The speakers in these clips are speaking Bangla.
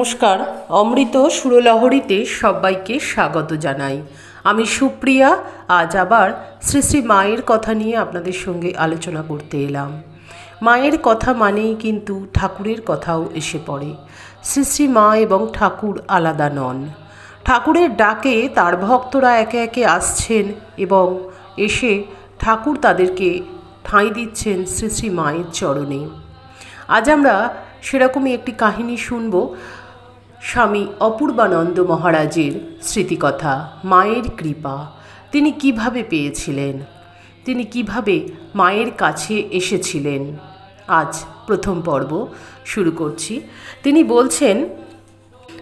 নমস্কার, অমৃত সুরলহরীতে সবাইকে স্বাগত জানাই। আমি সুপ্রিয়া, আজ আবার শ্রী শ্রী মায়ের কথা নিয়ে আপনাদের সঙ্গে আলোচনা করতে এলাম। মায়ের কথা মানেই কিন্তু ঠাকুরের কথাও এসে পড়ে। শ্রী শ্রী মা এবং ঠাকুর আলাদা নন। ঠাকুরের ডাকে তার ভক্তরা একে একে আসছেন এবং এসে ঠাকুর তাদেরকে ঠাঁই দিচ্ছেন শ্রী শ্রী মায়ের চরণে। আজ আমরা সেরকমই একটি কাহিনী শুনব স্বামী অপূর্বানন্দ মহারাজের স্মৃতিকথা, মায়ের কৃপা। তিনি কীভাবে পেয়েছিলেন? তিনি কীভাবে মায়ের কাছে এসেছিলেন? আজ প্রথম পর্ব শুরু করছি। তিনি বলছেন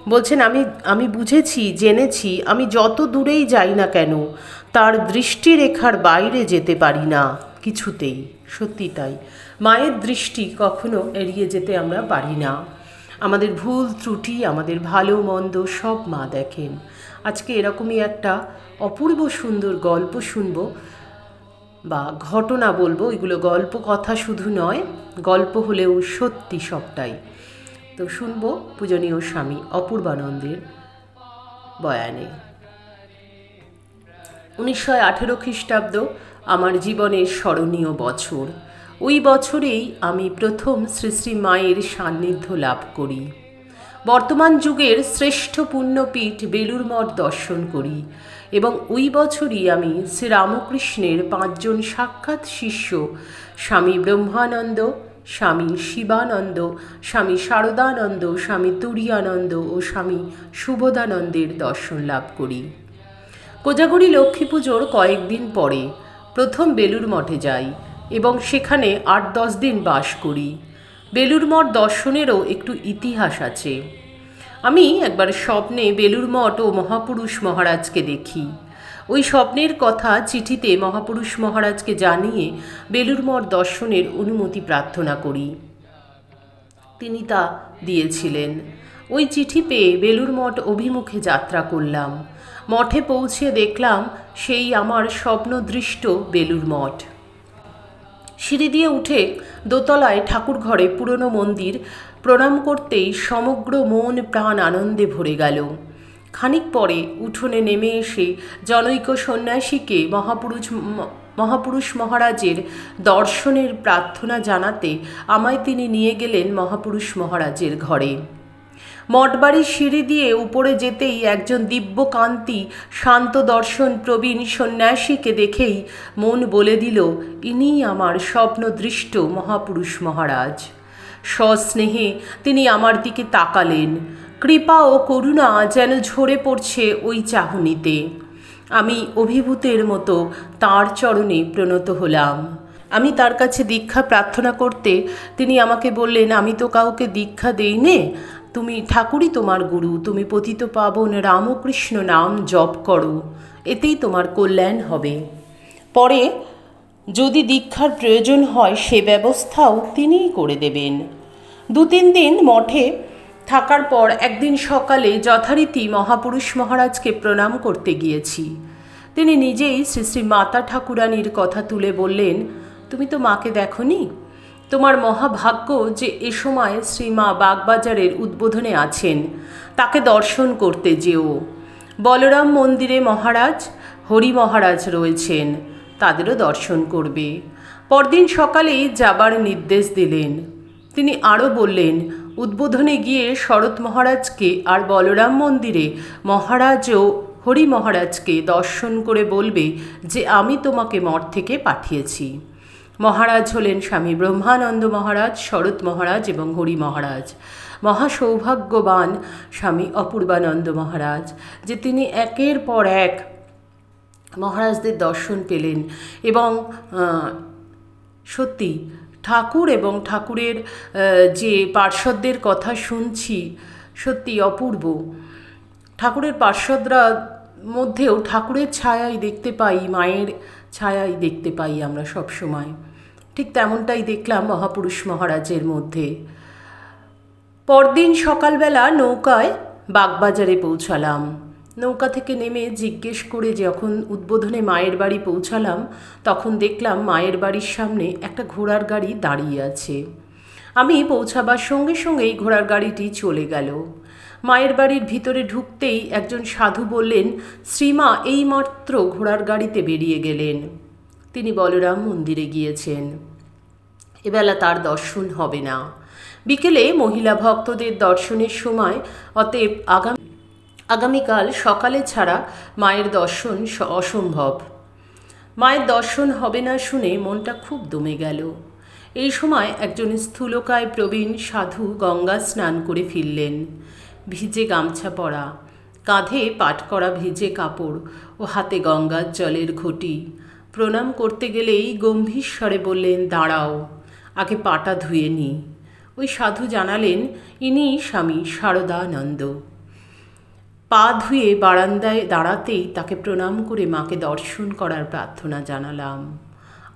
বলছেন, আমি আমি বুঝেছি, জেনেছি, আমি যত দূরেই যাই না কেন, তার দৃষ্টিরেখার বাইরে যেতে পারি না কিছুতেই। সত্যি তাই। মায়ের দৃষ্টি কখনো এড়িয়ে যেতে আমরা পারি না। আমাদের ভুল ত্রুটি, আমাদের ভালো মন্দ সব মা দেখেন। আজকে এরকমই একটা অপূর্ব সুন্দর গল্প শুনব বা ঘটনা বলব। এগুলো গল্প কথা শুধু নয়, গল্প হলেও সত্যি সবটাই। তো শুনব পূজনীয় স্বামী অপূর্বানন্দের বয়ানে। উনিশশো আঠেরো খ্রিস্টাব্দ আমার জীবনের স্মরণীয় বছর। ওই বছরেই আমি প্রথম শ্রী শ্রী মায়ের সান্নিধ্য লাভ করি। বর্তমান যুগের শ্রেষ্ঠ পুণ্যপীঠ বেলুর মঠ দর্শন করি এবং ওই বছরই আমি শ্রীরামকৃষ্ণের পাঁচজন সাক্ষাৎ শিষ্য স্বামী ব্রহ্মানন্দ স্বামী শিবানন্দ, স্বামী শারদানন্দ, স্বামী তুরিয়ানন্দ ও স্বামী শুভদানন্দের দর্শন লাভ করি। কোজাগরি লক্ষ্মী পুজোর কয়েকদিন পরে প্রথম বেলুর মঠে যাই এবং সেখানে আট দশ দিন বাস করি। বেলুর মঠ দর্শনেরও একটু ইতিহাস আছে। আমি একবার স্বপ্নে বেলুর মঠ ও মহাপুরুষ মহারাজকে দেখি। ওই স্বপ্নের কথা চিঠিতে মহাপুরুষ মহারাজকে জানিয়ে বেলুর মঠ দর্শনের অনুমতি প্রার্থনা করি। তিনি তা দিয়েছিলেন। ওই চিঠি পেয়ে বেলুর মঠ অভিমুখে যাত্রা করলাম। মঠে পৌঁছে দেখলাম সেই আমার স্বপ্নদৃষ্ট বেলুর মঠ সিঁড়ি দিয়ে উঠে দোতলায় ঠাকুর ঘরে পুরনো মন্দির প্রণাম করতেই সমগ্র মন প্রাণ আনন্দে ভরে গেল। খানিক পরে উঠোনে নেমে এসে জনৈক সন্ন্যাসীকে মহাপুরুষ মহাপুরুষ মহারাজের দর্শনের প্রার্থনা জানাতে আমায় তিনি নিয়ে গেলেন মহাপুরুষ মহারাজের ঘরে। মঠবাড়ির সিঁড়ি দিয়ে উপরে যেতেই একজন দিব্যকান্তি শান্ত দর্শন প্রবীণ সন্ন্যাসীকে দেখেই মন বলে দিল ইনিই আমার স্বপ্নদৃষ্ট মহাপুরুষ মহারাজ। সস্নেহে তিনি আমার দিকে তাকালেন। কৃপা ও করুণা যেন ঝরে পড়ছে ওই চাহনিতে। আমি অভিভূতের মতো তাঁর চরণে প্রণত হলাম। আমি তার কাছে দীক্ষা প্রার্থনা করতে তিনি আমাকে বললেন, আমি তো কাউকে দীক্ষা দেই নে তুমি ঠাকুরই তোমার গুরু। তুমি পতিত পাবন রামকৃষ্ণ নাম জপ করো। এতেই তোমার কল্যাণ হবে। পরে যদি দীক্ষার প্রয়োজন হয়, সে ব্যবস্থাও তিনিই করে দেবেন। দু তিন দিন মঠে থাকার পর একদিন সকালে যথারীতি মহাপুরুষ মহারাজকে প্রণাম করতে গিয়েছি। তিনি নিজেই শ্রী শ্রী মাতা ঠাকুরানীর কথা তুলে বললেন, তুমি তো মাকে দেখনি? তোমার মহাভাগ্য যে এ সময় শ্রীমা বাগবাজারের উদ্বোধনে আছেন, তাকে দর্শন করতে যেও। বলরাম মন্দিরে মহারাজ, হরি মহারাজ রয়েছেন, তাদেরও দর্শন করবে। পরদিন সকালেই যাবার নির্দেশ দিলেন। তিনি আরও বললেন উদ্বোধনে গিয়ে শরৎ মহারাজকে আর বলরাম মন্দিরে মহারাজ ও হরি মহারাজকে দর্শন করে বলবে যে আমি তোমাকে মঠ থেকে পাঠিয়েছি। মহারাজ হলেন স্বামী ব্রহ্মানন্দ মহারাজ, শরৎ মহারাজ এবং হরি মহারাজ। মহাসৌভাগ্যবান স্বামী অপূর্বানন্দ মহারাজ, যে তিনি একের পর এক মহারাজদের দর্শন পেলেন এবং সত্যি ঠাকুর এবং ঠাকুরের যে পার্শ্বদের কথা শুনছি, সত্যি অপূর্ব। ঠাকুরের পার্শ্বদরা মধ্যেও ঠাকুরের ছায়াই দেখতে পাই, মায়ের ছায়াই দেখতে পাই আমরা সব সময় ঠিক তেমনটাই দেখলাম মহাপুরুষ মহারাজের মধ্যে। পরদিন সকালবেলা নৌকায় বাগবাজারে পৌঁছালাম। নৌকা থেকে নেমে জিজ্ঞেস করে যখন উদ্বোধনে মায়ের বাড়ি পৌঁছালাম, তখন দেখলাম মায়ের বাড়ির সামনে একটা ঘোড়ার গাড়ি দাঁড়িয়ে আছে। আমি পৌঁছাবার সঙ্গে সঙ্গেই ঘোড়ার গাড়িটি চলে গেল। মায়ের বাড়ির ভিতরে ঢুকতেই একজন সাধু বললেন, শ্রীমা এইমাত্র ঘোড়ার গাড়িতে বেরিয়ে গেলেন। তিনি বলরাম মন্দিরে গিয়েছেন। এবেলা তার দর্শন হবে না। বিকেলে মহিলা ভক্তদের দর্শনের সময় অতএব আগামী আগামীকাল সকালে ছাড়া মায়ের দর্শন অসম্ভব। মায়ের দর্শন হবে না শুনে মনটা খুব দমে গেল। এই সময় একজন স্থূলকায় প্রবীণ সাধু গঙ্গা স্নান করে ফিরলেন। ভিজে গামছা পরা, কাঁধে পাট করা ভিজে কাপড় ও হাতে গঙ্গার জলের ঘটি। প্রণাম করতে গেলেই গম্ভীর স্বরে বললেন, দাঁড়াও, আগে পাটা ধুয়ে নি। ওই সাধু জানালেন, ইনি স্বামী শারদানন্দ পা ধুয়ে বারান্দায় দাঁড়াতেই তাকে প্রণাম করে মাকে দর্শন করার প্রার্থনা জানালাম।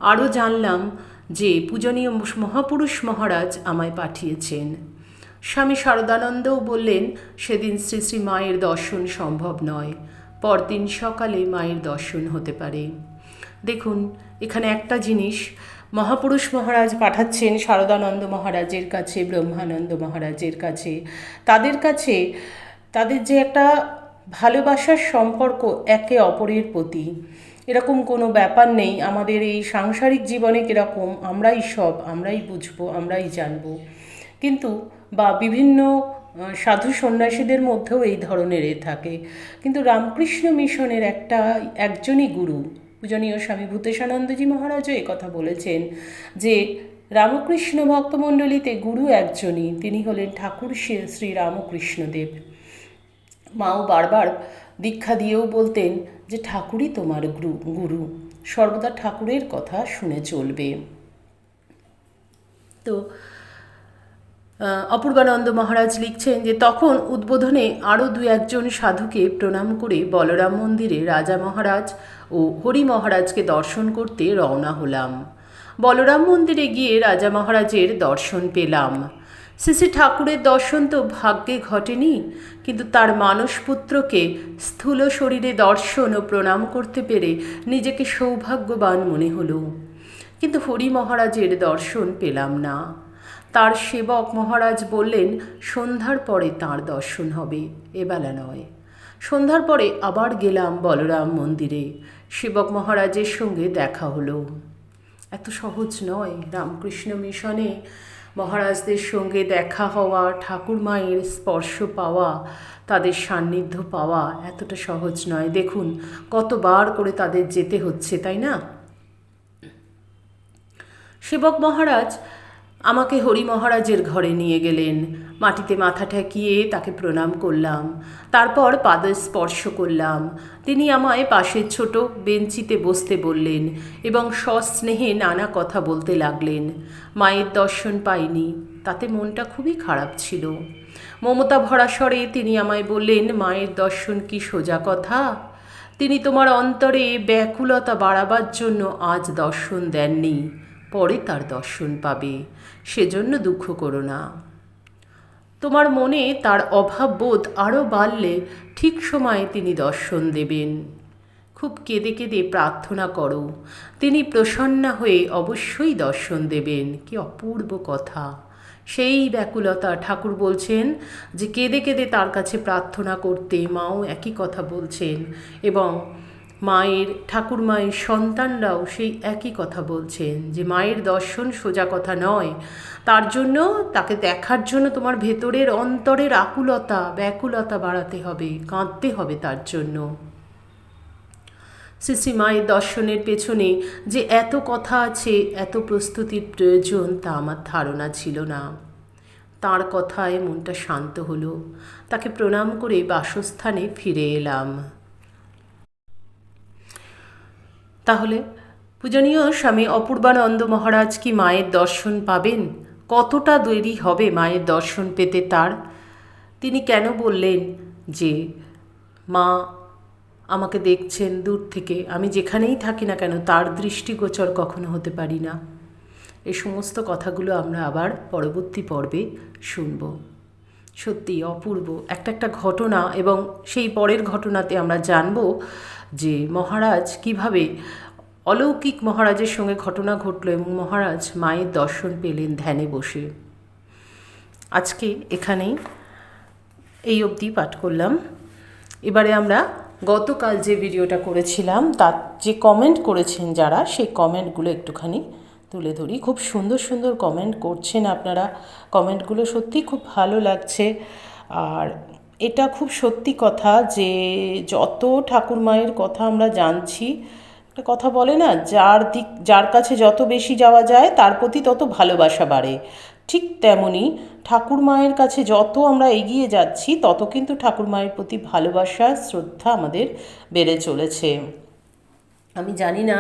আরও জানলাম যে পূজনীয় মহাপুরুষ মহারাজ আমায় পাঠিয়েছেন। স্বামী শারদানন্দও বললেন, সেদিন শ্রী শ্রী মায়ের দর্শন সম্ভব নয়। পরদিন সকালে মায়ের দর্শন হতে পারে। দেখুন, এখানে একটা জিনিস, মহাপুরুষ মহারাজ পাঠাচ্ছেন শারদানন্দ মহারাজের কাছে, ব্রহ্মানন্দ মহারাজের কাছে। তাদের কাছে তাদের যে একটা ভালোবাসার সম্পর্ক একে অপরের প্রতি। এরকম কোনো ব্যাপার নেই। আমাদের এই সাংসারিক জীবনে কীরকম, আমরাই সব, আমরাই বুঝব, আমরাই জানব। কিন্তু বা বিভিন্ন সাধু সন্ন্যাসীদের মধ্যেও এই ধরনের এ থাকে। কিন্তু রামকৃষ্ণ মিশনের একটা একজনই গুরু, পূজনীয় স্বামী ভূতেশানন্দজি মহারাজও কথা বলেছেন যে, রামকৃষ্ণ ভক্তমণ্ডলীতে গুরু একজনই, তিনি হলেন ঠাকুর শ্রী রামকৃষ্ণদেব। মাও বারবার দীক্ষা দিয়েও বলতেন যে, ঠাকুরই তোমার গুরু সর্বদা ঠাকুরের কথা শুনে চলবে। তো অপূর্বানন্দ মহারাজ লিখছেন যে, তখন উদ্বোধনে আরও দু একজন সাধুকে প্রণাম করে বলরাম মন্দিরে রাজা মহারাজ ও হরি মহারাজকে দর্শন করতে রওনা হলাম। বলরাম মন্দিরে গিয়ে রাজা মহারাজের দর্শন পেলাম। শ্রী ঠাকুরের দর্শন তো ভাগ্যে ঘটেনি, কিন্তু তার মানসপুত্রকে স্থূল শরীরে দর্শন ও প্রণাম করতে পেরে নিজেকে সৌভাগ্যবান মনে হলো। কিন্তু হরি মহারাজের দর্শন পেলাম না। তার সেবক মহারাজ বললেন, সন্ধ্যার পরে তার দর্শন হবে, এবেলা নয়। সন্ধ্যার পরে আবার গেলাম বলরাম মন্দিরে। সেবক মহারাজের সঙ্গে দেখা হলো। এত সহজ নয়, রামকৃষ্ণ মিশনে মহারাজদের সঙ্গে দেখা হওয়া, ঠাকুর মায়ের স্পর্শ পাওয়া, তাদের সান্নিধ্য পাওয়া এতটা সহজ নয়। দেখুন, কতবার করে তাদের যেতে হচ্ছে, তাই না? সেবক মহারাজ আমাকে হরি মহারাজের ঘরে নিয়ে গেলেন। মাটিতে মাথা ঠেকিয়ে তাকে প্রণাম করলাম। তারপর পাদ স্পর্শ করলাম। তিনি আমায় পাশের ছোট বেঞ্চিতে বসতে বললেন এবং সস্নেহে নানা কথা বলতে লাগলেন। মায়ের দর্শন পাইনি, তাতে মনটা খুবই খারাপ ছিল। মমতা ভরা স্বরে তিনি আমায় বললেন, মায়ের দর্শন কি সোজা কথা? তিনি তোমার অন্তরে ব্যাকুলতা বাড়াবার জন্য আজ দর্শন দেননি, পরে তার দর্শন পাবে। সেজন্য দুঃখ করো না। তোমার মনে তার অভাব বোধ আরও বাড়লে ঠিক সময়ে তিনি দর্শন দেবেন। খুব কেঁদে কেঁদে প্রার্থনা করো, তিনি প্রসন্না হয়ে অবশ্যই দর্শন দেবেন। কি অপূর্ব কথা। সেই ব্যাকুলতা ঠাকুর বলছেন যে, কেঁদে কেঁদে তার কাছে প্রার্থনা করতে মাও একই কথা বলছেন এবং মায়ের ঠাকুর মায়ের সন্তানরাও সেই একই কথা বলছেন যে মায়ের দর্শন সোজা কথা নয়। তার জন্য, তাকে দেখার জন্য তোমার ভেতরের অন্তরের আকুলতা, ব্যাকুলতা বাড়াতে হবে, কাঁদতে হবে তার জন্য। শ্রী মায়ের দর্শনের পেছনে যে এত কথা আছে, এত প্রস্তুতির প্রয়োজন তা আমার ধারণা ছিল না। তার কথায় মনটা শান্ত হলো। তাকে প্রণাম করে বাসস্থানে ফিরে এলাম। তাহলে, পূজনীয় স্বামী অপূর্বানন্দ মহারাজ কি মায়ের দর্শন পাবেন? কতটা দেরি হবে মায়ের দর্শন পেতে তার? তিনি কেন বললেন যে, মা, আমাকে দেখছেন দূর থেকে, আমি যেখানেই থাকি না কেন, তার দৃষ্টিগোচর কখনো হতে পারি না। এ সমস্ত কথাগুলো আমরা আবার পরবর্তী পর্বে শুনব। সত্যি অপূর্ব। একটা একটা ঘটনা এবং সেই পরের ঘটনাতে আমরা জানব যে মহারাজ কীভাবে অলৌকিক মহারাজের সঙ্গে ঘটনা ঘটলো এবং মহারাজ মায়ের দর্শন পেলেন ধ্যানে বসে। আজকে এখানেই এই অবধি পাঠ করলাম। এবারে আমরা গতকাল যে ভিডিওটা করেছিলাম, তার যে কমেন্ট করেছেন যারা, সেই কমেন্টগুলো একটুখানি তুলে ধরি। খুব সুন্দর সুন্দর কমেন্ট করছেন আপনারা। কমেন্টগুলো সত্যি খুব ভালো লাগছে। আর এটা খুব সত্যি কথা যে, যত ঠাকুর মায়ের কথা আমরা জানছি, একটা কথা বলে না, যার দিক, যার কাছে যত বেশি যাওয়া যায়, তার প্রতি তত ভালোবাসা বাড়ে। ঠিক তেমনই ঠাকুর মায়ের কাছে যত আমরা এগিয়ে যাচ্ছি, তত কিন্তু ঠাকুর মায়ের প্রতি ভালোবাসা, শ্রদ্ধা আমাদের বেড়ে চলেছে। আমি জানি না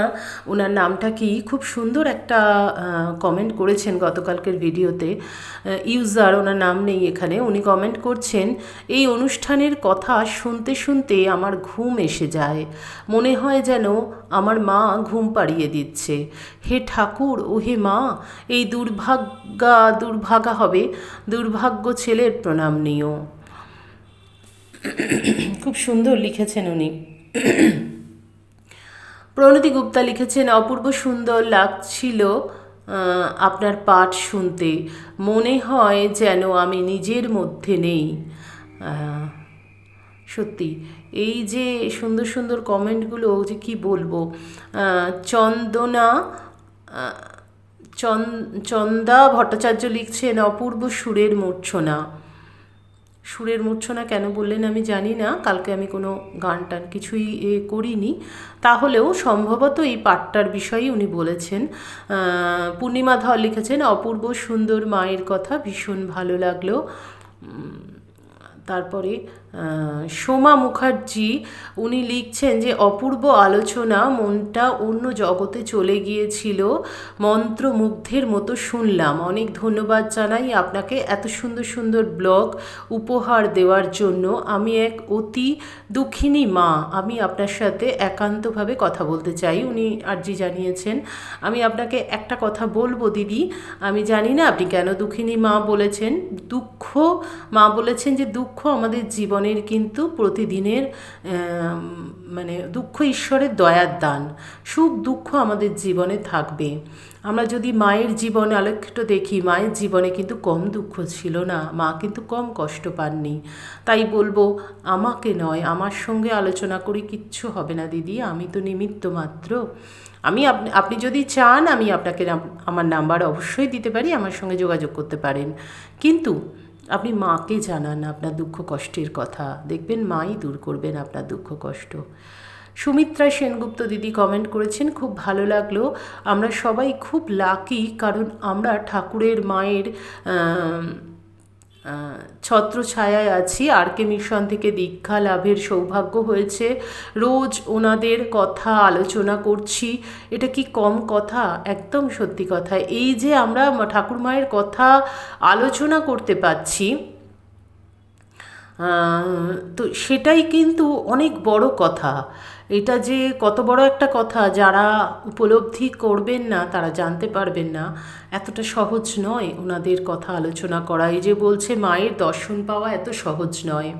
ওনার নামটা কি, খুব সুন্দর একটা কমেন্ট করেছেন গতকালকের ভিডিওতে। ইউজার, ওনার নাম নেই এখানে, উনি কমেন্ট করছেন, এই অনুষ্ঠানের কথা শুনতে শুনতে আমার ঘুম এসে যায়। মনে হয় যেন আমার মা ঘুম পাড়িয়ে দিচ্ছে। হে ঠাকুর ও হে মা, এই দুর্ভাগ্যা দুর্ভাগা হবে, দুর্ভাগ্য ছেলের প্রণাম নিও। খুব সুন্দর লিখেছেন উনি। প্রণতি গুপ্তা লিখেছেন, অপূর্ব সুন্দর লাগছিল আপনার পাঠ শুনতে। মনে হয় যেন আমি নিজের মধ্যে নেই। সত্যি, এই যে সুন্দর সুন্দর কমেন্টগুলো যে কি বলব চন্দনা চন্দা ভট্টাচার্য লিখছেন, অপূর্ব সুরের মূর্ছনা। সুরের মূর্ছনা কেন বললেন আমি জানি না, কালকে আমি কোনো গান টান কিছুই এ করিনি। তাহলেও সম্ভবত এই পাঠটার বিষয়েই উনি বলেছেন। পূর্ণিমা ধর লিখেছেন, অপূর্ব সুন্দর মায়ের কথা ভীষণ ভালো লাগল। তারপরে সোমা মুখার্জি, উনি লিখছেন যে, অপূর্ব আলোচনা, মনটা অন্য জগতে চলে গিয়েছিল। মন্ত্রমুগ্ধের মতো শুনলাম। অনেক ধন্যবাদ জানাই আপনাকে এত সুন্দর সুন্দর ব্লগ উপহার দেওয়ার জন্য। আমি এক অতি দুঃখিনী মা। আমি আপনার সাথে একান্তভাবে কথা বলতে চাই। উনি আর্জি জানিয়েছেন, আমি আপনাকে একটা কথা বলব দিদি। আমি জানি না আপনি কেন দুঃখিনী মা বলেছেন। দুঃখ, মা বলেছেন যে দুঃখ আমাদের জীবন জীবনের কিন্তু প্রতিদিনের মানে দুঃখ ঈশ্বরের দয়ার দান। সুখ, দুঃখ আমাদের জীবনে থাকবে। আমরা যদি মায়ের জীবনে আলোকিত দেখি, মায়ের জীবনে কিন্তু কম দুঃখ ছিল না। মা কিন্তু কম কষ্ট পাননি। তাই বলব, আমাকে নয়, আমার সঙ্গে আলোচনা করি কিচ্ছু হবে না দিদি। আমি তো নিমিত্ত মাত্র। আমি আপনি আপনি যদি চান, আমি আপনাকে আমার নাম্বার অবশ্যই দিতে পারি, আমার সঙ্গে যোগাযোগ করতে পারেন। কিন্তু আপনি মাকে জানান আপনার দুঃখ কষ্টের কথা। দেখবেন মাই দূর করবেন আপনার দুঃখ কষ্ট। সুমিত্রা সেনগুপ্ত দিদি কমেন্ট করেছেন, খুব ভালো লাগল। আমরা সবাই খুব লাকি কারণ আমরা ঠাকুরের মায়ের ছত্র ছায়ায় আছি আর কে মিশন থেকে দীক্ষা লাভের সৌভাগ্য হয়েছে। রোজ ওনাদের কথা আলোচনা করছি। এটা কি কম কথা? একদম সত্যি কথা। এই যে আমরা ঠাকুর মায়ের কথা আলোচনা করতে পাচ্ছি তো সেটাই কিন্তু অনেক বড় কথা। এটা যে কত বড় একটা কথা, যারা উপলব্ধি করবেন না, তারা জানতে পারবেন না, এতটা সহজ নয় ওনাদের কথা আলোচনা করা। এই যে বলছে, মায়ের দর্শন পাওয়া এত সহজ নয়।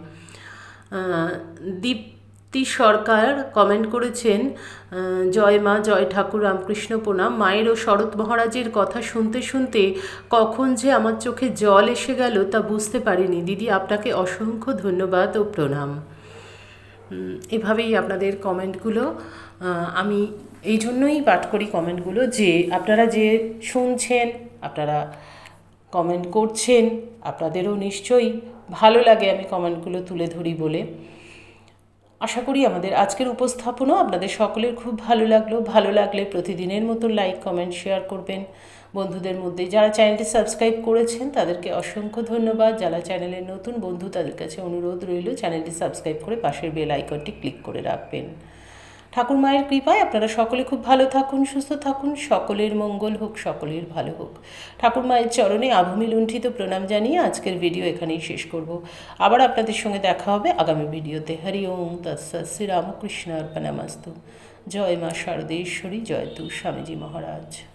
দীপ্তি সরকার কমেন্ট করেছেন জয় মা, জয় ঠাকুর, রামকৃষ্ণ প্রণাম। মায়ের ও শরৎ মহারাজের কথা শুনতে শুনতে কখন যে আমার চোখে জল এসে গেল তা বুঝতে পারিনি। দিদি, আপনাকে অসংখ্য ধন্যবাদ ও প্রণাম। এভাবেই আপনাদের কমেন্টগুলো আমি এই জন্যই পাঠ করি কমেন্টগুলো যে আপনারা যে শুনছেন, আপনারা কমেন্ট করছেন, আপনাদেরও নিশ্চয়ই ভালো লাগে আমি কমেন্টগুলো তুলে ধরি বলে। আশা করি আমাদের আজকের উপস্থাপনও আপনাদের সকলের খুব ভালো লাগল। ভালো লাগলে প্রতিদিনের মতো লাইক কমেন্ট শেয়ার করবেন। বন্ধুদের মধ্যে যারা চ্যানেলটি সাবস্ক্রাইব করেছেন, তাদেরকে অসংখ্য ধন্যবাদ। যারা চ্যানেলের নতুন বন্ধু, তাদের কাছে অনুরোধ রইল চ্যানেলটি সাবস্ক্রাইব করে পাশের বেল আইকনটি ক্লিক করে রাখবেন। ঠাকুর মায়ের কৃপায় আপনারা সকলে খুব ভালো থাকুন, সুস্থ থাকুন, সকলের মঙ্গল হোক, সকলের ভালো হোক। ঠাকুর মায়ের চরণে আভূমি লুণ্ঠিত প্রণাম জানিয়ে আজকের ভিডিও এখানেই শেষ করব। আবার আপনাদের সঙ্গে দেখা হবে আগামী ভিডিওতে। হরি ওম, তৎসা শ্রী রামকৃষ্ণ অর্পণামাস্তু জয় মা শারদেশ্বরী, জয় তু স্বামীজি মহারাজ।